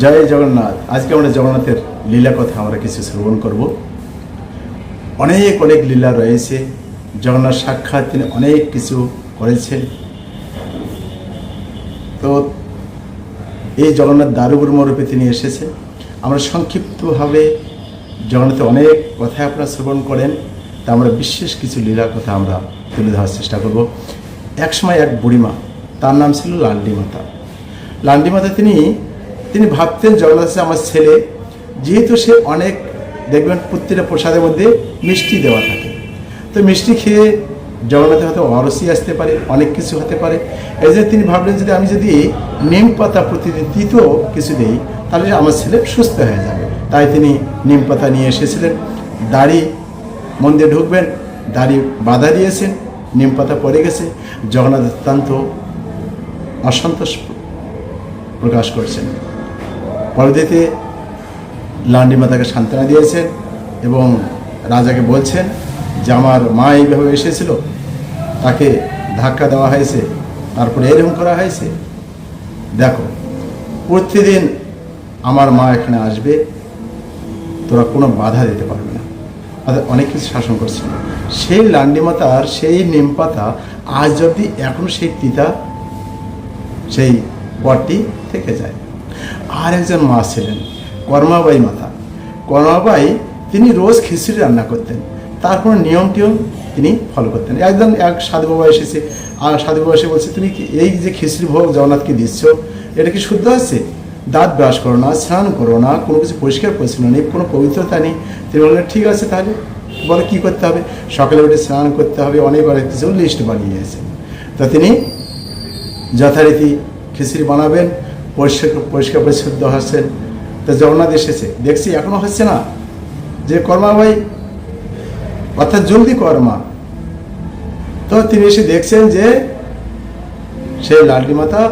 জয় জগন্নাথ। আজকে আমরা জগন্নাথের লীলা কথা আমরা কিছু শ্রবণ করব। অনেক অনেক লীলা রয়েছে। জগন্নাথ সাক্ষাৎ তিনি অনেক কিছু করেছেন। তো এই জগন্নাথ দারুগুরু রূপে তিনি এসেছেন। আমরা সংক্ষিপ্তভাবে জগন্নাথের অনেক কথা আপনারা শ্রবণ করেন। তা আমরা বিশেষ কিছু লীলার কথা আমরা তুলে ধরার চেষ্টা করব। একসময় এক বুড়িমা, তার নাম ছিল লান্ডি মাতা লান্ডি মাতা তিনি তিনি ভাবতেন জগন্নাথ আমার ছেলে, যেহেতু সে অনেক, দেখবেন প্রত্যেকটা প্রসাদের মধ্যে মিষ্টি দেওয়া থাকে। তো মিষ্টি খেয়ে জগন্নাথের হয়তো অরসি আসতে পারে, অনেক কিছু হতে পারে। এই জন্য তিনি ভাবলেন যদি আমি যদি নিম পাতা প্রতিদিন তিতো কিছু দিই, তাহলে আমার ছেলে সুস্থ হয়ে যাবে। তাই তিনি নিম পাতা নিয়ে এসেছিলেন। দাড়ি মন্দিরে ঢুকবেন, দাড়ি বাধা দিয়েছেন, নিম পাতা পড়ে গেছে। জগন্নাথ অত্যন্ত অসন্তোষ প্রকাশ করছেন। পরবর্তীতে লান্ডি মাতাকে সান্ত্বনা দিয়েছেন এবং রাজাকে বলছেন যে আমার মা এইভাবে এসেছিল, তাকে ধাক্কা দেওয়া হয়েছে, তারপরে এরকম করা হয়েছে। দেখো, প্রতিদিন আমার মা এখানে আসবে, তোরা কোনো বাধা দিতে পারবে না। অর্থাৎ অনেক কিছু শাসন করছিল। সেই লান্ডি মাতার সেই নিম পাতা আজ অবধি এখন সেই তিতা, সেই বটটি থেকে যায়। আর একজন মা ছিলেন, কর্মাবাই মাতা। কর্মাবাই তিনি রোজ খিচুড়ি রান্না করতেন। তার কোনো নিয়ম টিয়ম তিনি ফলো করতেন। একজন, এক সাধু বাবা এসেছে। আর সাধু বাবা এসে বলছে, তুমি কি এই যে খিচুড়ি ভোগ জগন্নাথকে দিচ্ছ, এটা কি শুদ্ধ আছে দাঁত ব্রাশ করো না, স্নান করো না, কোনো কিছু পরিষ্কার পরিচ্ছন্ন নেই, কোনো পবিত্রতা নেই। তিনি বললেন, ঠিক আছে তাহলে, বলে কী করতে হবে? সকালে উঠে স্নান করতে হবে, অনেক অনেক কিছু লিস্ট বানিয়েছে তা তিনি যথারীতি খিচুড়ি বানাবেন। পরিষ্কার পরিষ্কার পরিচ্ছন্ন হচ্ছেন তো জগন্নাথ এসেছে দেখছি এখনও হচ্ছে না। যে কর্মা ভাই, অর্থাৎ জলদি কর্মা। তো তিনি এসে দেখছেন যে সেই লালডি মাতা,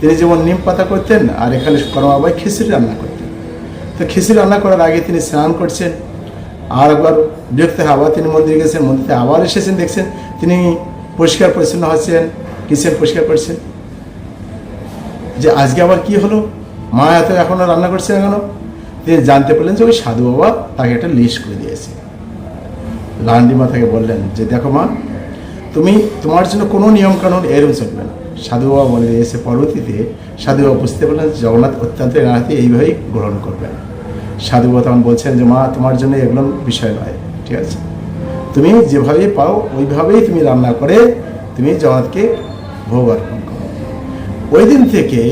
তিনি যেমন নিম পাতা করতেন, আর এখানে কর্মা ভাই খিচুড়ি রান্না করতেন। তো খিচুড়ি রান্না করার আগে তিনি স্নান করছেন। আর একবার বিরক্ত আবার তিনি মন্দিরে গেছেন। মন্দিরে আবার এসেছেন, দেখছেন। তিনি পরিষ্কার পরিচ্ছন্ন হচ্ছেন, কিচেন পরিষ্কার করছেন। যে আজকে আবার কি হলো? মা এত এখনও রান্না করছে না কেন? তিনি জানতে পারলেন যে ওই সাধু বাবা তাকে একটা লিস্ট করে দিয়েছে। লান্ডি মা তাকে বললেন যে, দেখো মা, তুমি তোমার জন্য কোনো নিয়ম কানুন এরম চলবে না। সাধু বাবা বলে দিয়েছে পরবর্তীতে সাধু বাবা বুঝতে পারলেন জগন্নাথ অত্যন্ত রাতে এইভাবেই গ্রহণ করবেন। সাধু বাবা তখন বলছেন যে, মা, তোমার জন্য এগুলো বিষয় নয়, ঠিক আছে? তুমি যেভাবে পাও, ওইভাবেই তুমি রান্না করে তুমি জগন্নাথকে ভোগ অর্পণ করো। ওই দিন থেকে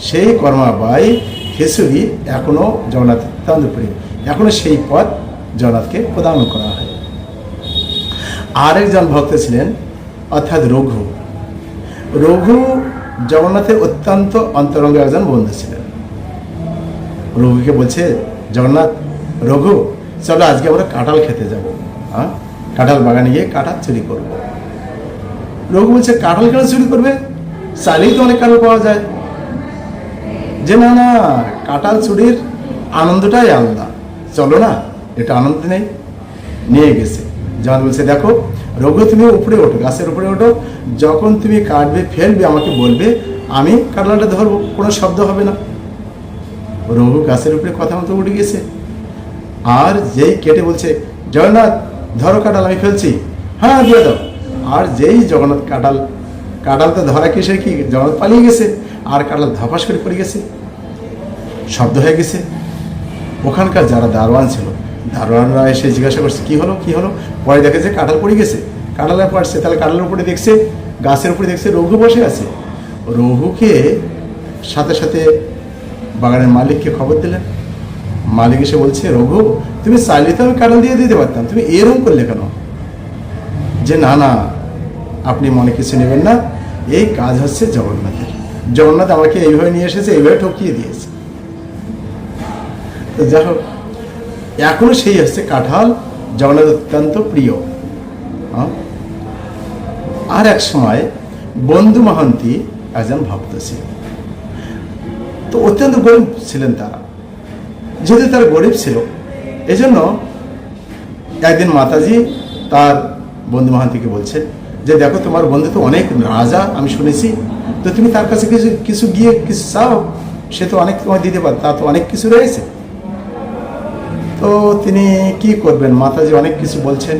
সেই কর্মাবাই খিচুড়ি এখনও জগন্নাথ অত্যন্ত প্রিয় এখনও সেই পদ জগন্নাথকে প্রদান করা হয়। আরেকজন ভক্ত ছিলেন, অর্থাৎ রঘু। রঘু জগন্নাথের অত্যন্ত অন্তরঙ্গ একজন বন্ধু ছিলেন। রঘুকে বলছে, জগন্নাথ, রঘু, চলো আজকে আমরা কাঁঠাল খেতে যাব। হ্যাঁ কাঁঠাল বাগানে গিয়ে কাঁঠাল চুরি করব। রঘু বলছে, কাঁঠাল কেন চুরি করবে? চাইলেই তো অনেক কাঁঠাল পাওয়া যায়। যে না না কাঁঠাল চুরির আনন্দটাই আলাদা। চলো না, এটা আনন্দ নেই, নিয়ে গেছে। যেমন বলছে, দেখো, রঘু তুমি উপরে ওঠো, গাছের উপরে ওঠো। যখন তুমি কাটবে, ফেলবে, আমাকে বলবে, আমি কাঁঠালটা ধরবো, কোনো শব্দ হবে না। রঘু গাছের উপরে কথা মতো উঠে গেছে। আর যেই কেটে বলছে, জগন্নাথ, ধরো কাঁঠাল, আমি ফেলছি। হ্যাঁ দিয়ে দাও। আর যেই জগন্নাথ কাঁঠাল কাঁঠাল তো ধরা কিসে কি? জল পালিয়ে গেছে, আর কাঁঠাল ধপাস করে পড়ে গেছে। শব্দ হয়ে গেছে। ওখানকার যারা দারোয়ান ছিল, দারোয়ানরা এসে জিজ্ঞাসা করছে, কি হলো কি হলো? পরে দেখে যে কাঁঠাল পড়ে গেছে। কাঁঠালে পড়ছে, তাহলে কাঁঠালের উপরে দেখছে, গাছের উপরে দেখছে রঘু বসে আছে। রঘুকে সাথে সাথে বাগানের মালিককে খবর দিলেন। মালিক এসে বলছে, রঘু, তুমি চাইলে তো আমি কাঁঠাল দিয়ে দিতে পারতাম, তুমি এরকম করলে কেন? যে, না না, আপনি মনে কিছু নেবেন না এই কাজ হচ্ছে জগন্নাথের। জগন্নাথ আমাকে এইভাবে নিয়ে এসেছে, এইভাবে ঠকিয়ে দিয়েছে। তো যাই হোক, এখনও সেই হচ্ছে কাঁঠাল, জগন্নাথ অত্যন্ত প্রিয়? আর এক সময় বন্ধু মহান্তি একজন ভক্ত ছিলেন। তো অত্যন্ত গরিব ছিলেন তারা। যেহেতু তারা গরিব ছিল, এজন্য একদিন মাতাজি তার বন্ধু মহান্তিকে বলছেন যে দেখো তোমার বন্ধু তো অনেক রাজা, আমি শুনেছি। তো তুমি তার কাছে কিছু কিছু গিয়ে কিছু চাও? সে তো অনেক তোমায় দিতে পারে, তা তো অনেক কিছু রয়েছে। তো তিনি কি করবেন? মাতাজি অনেক কিছু বলছেন,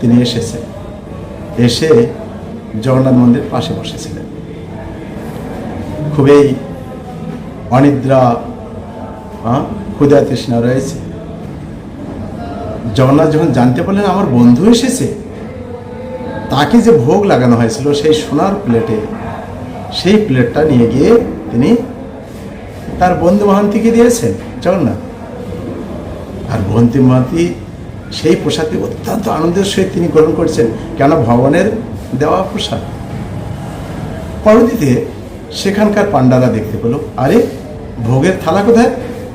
তিনি এসেছেন। এসে জগন্নাথ মন্দির পাশে বসেছিলেন। খুবই অনিদ্রা ক্ষুধা তৃষ্ণা রয়েছে। জগন্নাথ যখন জানতে পারলেন, আমার বন্ধু এসেছে? তাকে যে ভোগ লাগানো হয়েছিল সেই সোনার প্লেটে, সেই প্লেটটা নিয়ে গিয়ে তিনি তার বন্ধু মহান্তিকে দিয়েছেন। চল না। আর বন্তি মহান্তি সেই প্রসাদটি অত্যন্ত আনন্দের সহিত তিনি গ্রহণ করছেন কেন ভগবানের দেওয়া প্রসাদ। পরবর্তীতে সেখানকার পাণ্ডারা দেখতে পেল, আরে, ভোগের থালা কোথায়?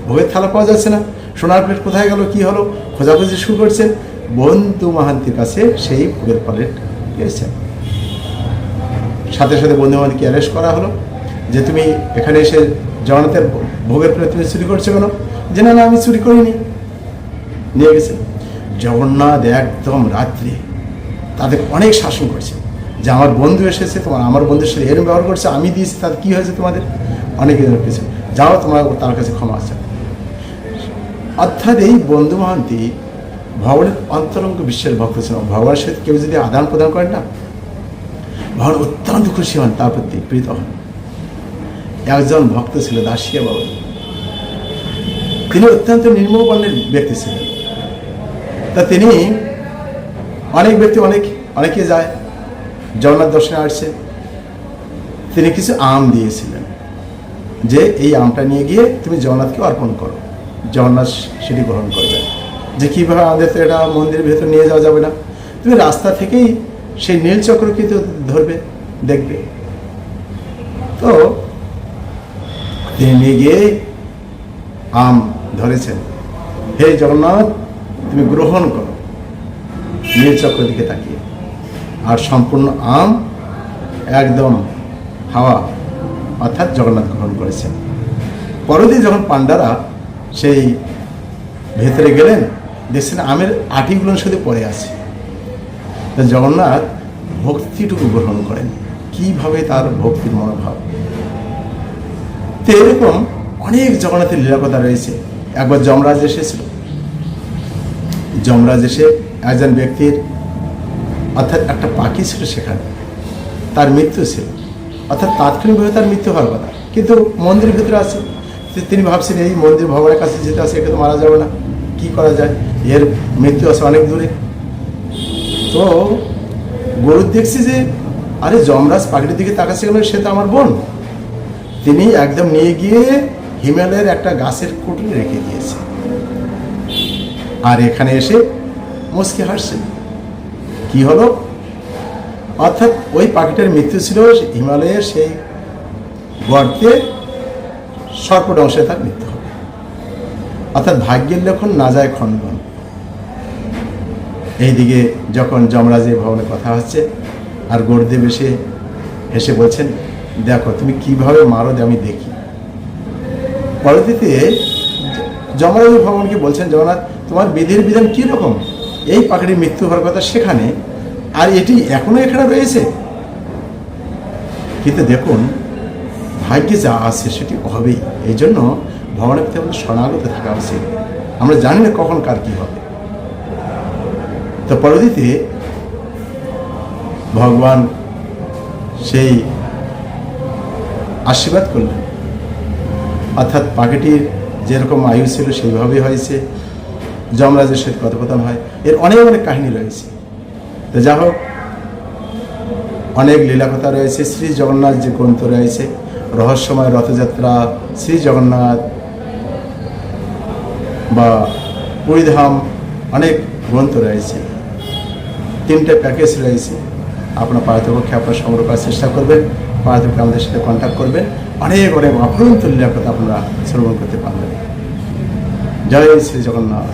ভোগের থালা পাওয়া যাচ্ছে না। সোনার প্লেট কোথায় গেল? কি হলো? খোঁজাখুঁজি শুরু করছেন। বন্ধু মাহান্তির কাছে সেই ভোগের প্লেট পেয়েছেন সাথে সাথে বন্ধু মহান্তিকে অ্যারেস্ট করা হলো। যে তুমি এখানে এসে জগন্নাথের ভোগের প্লেট তুমি চুরি করছ কেন? যে না আমি চুরি করিনি। নিয়ে গেছে। জগন্নাথ একদম রাত্রে তাদের অনেক শাসন করছে। যে আমার বন্ধু এসেছে, তোমার আমার বন্ধুর সাথে এরম ব্যবহার করছে, আমি দিয়েছি তাদের কী হয়েছে তোমাদের? অনেক কিছু যাও, তোমার, তার কাছে ক্ষমা আছে। অর্থাৎ এই বন্ধু মহান্তি ভগবানের অন্তরঙ্গ বিশ্বের ভক্ত ছিল ভগবানের সাথে কেউ যদি আদান প্রদান করেন না ভগবান অত্যন্ত খুশি হন, তার প্রতি প্রীত হন। একজন ভক্ত ছিল দাসিয়া বাবু। তিনি অত্যন্ত নির্মল বর্ণের ব্যক্তি ছিলেন। তা তিনি অনেক ব্যক্তি, অনেক, অনেকে যায়, জগন্নাথ দর্শনে আসছে। তিনি কিছু আম দিয়েছিলেন, যে এই আমটা নিয়ে গিয়ে তুমি জগন্নাথকে অর্পণ করো। জগন্নাথ সেটি গ্রহণ করবে যে কীভাবে আমাদের তো এটা মন্দিরের ভেতর নিয়ে যাওয়া যাবে না। তুমি রাস্তা থেকেই সেই নীলচক্র কিন্তু ধরবে, দেখবে। তো তিনি নিয়ে গিয়ে আম ধরেছেন, হে জগন্নাথ, তুমি গ্রহণ করো। নীলচক্র দিকে তাকিয়ে। আর সম্পূর্ণ আম একদম হাওয়া অর্থাৎ জগন্নাথ গ্রহণ করেছেন। পরদিন যখন পাণ্ডারা সেই ভেতরে গেলেন দেখছেন আমের আটিগুলো শুধু পড়ে আছে। জগন্নাথ ভক্তিটুকু গ্রহণ করেন। কীভাবে তার ভক্তির মনোভাব? তো এরকম অনেক জগন্নাথের লীলাকথা রয়েছে। একবার যমরাজ এসেছিল। যমরাজ এসে একজন ব্যক্তির অর্থাৎ একটা পাখি ছিল সেখানে। তার মৃত্যু ছিল। অর্থাৎ তাৎক্ষণিকভাবে তার মৃত্যু হওয়ার কথা। কিন্তু মন্দিরের ভিতরে আছে। তিনি ভাবছেন, এই মন্দির ভগবানের কাছে যেতে আছে, একে তো মারা যাবে না। কি করা যায়? এর মৃত্যু আছে অনেক দূরে। তো গরু দেখছি যে, আরে যমরাজ পাখিটির দিকে তাকাচ্ছে কেন? সে তো আমার বোন। তিনি একদম নিয়ে গিয়ে হিমালয়ের একটা গাছের কুটুরে রেখে দিয়েছে। আর এখানে এসে মুসকে হাসছে। কি হলো? অর্থাৎ ওই পাখিটার মৃত্যু ছিল হিমালয়ের সেই গর্তে সর্পদংশে তার মৃত্যু অর্থাৎ ভাগ্যের লক্ষণ না যায় খণ্ডন এইদিকে যখন যমরাজের ভবনে কথা হচ্ছে, আর গরুদেব এসে হেসে বলছেন, দেখো, তুমি কীভাবে মারো আমি দেখি? পরবর্তীতে যমরাজের ভবনকে বলছেন, জগন্নাথ, তোমার বিধির বিধান কি রকম? এই পাখিটির মৃত্যু হওয়ার কথা সেখানে, আর এটি এখনও এখানে রয়েছে? কিন্তু দেখুন, ভাগ্যে যা আছে সেটি হবেই। এই জন্য ভগবানের প্রতি আমাদের শরণাগত থাকা উচিত। আমরা জানি না কখন কার কি হবে। তো পরবর্তীতে ভগবান সেই আশীর্বাদ করলেন। অর্থাৎ পাখিটির যেরকম আয়ু ছিল সেইভাবেই হয়েছে। যমরাজের সাথে কথোপকথন হয়। এর অনেক অনেক কাহিনী রয়েছে। তো যা হোক, অনেক লীলাকথা রয়েছে। শ্রী জগন্নাথ যে গ্রন্থ রয়েছে, রহস্যময় রথযাত্রা, শ্রী জগন্নাথ বা পুরীধাম অনেক গ্রন্থ রয়েছে। তিনটে প্যাকেজ রয়েছে। আপনার পার্থপক্ষে আপনার সংগ্রহ করার চেষ্টা করবেন পার্থপক্ষে আমাদের সাথে কন্ট্যাক্ট করবেন। অনেক অনেক অপরন্ত লীলাকথা আপনারা শ্রবণ করতে পারবেন। জয় শ্রী জগন্নাথ।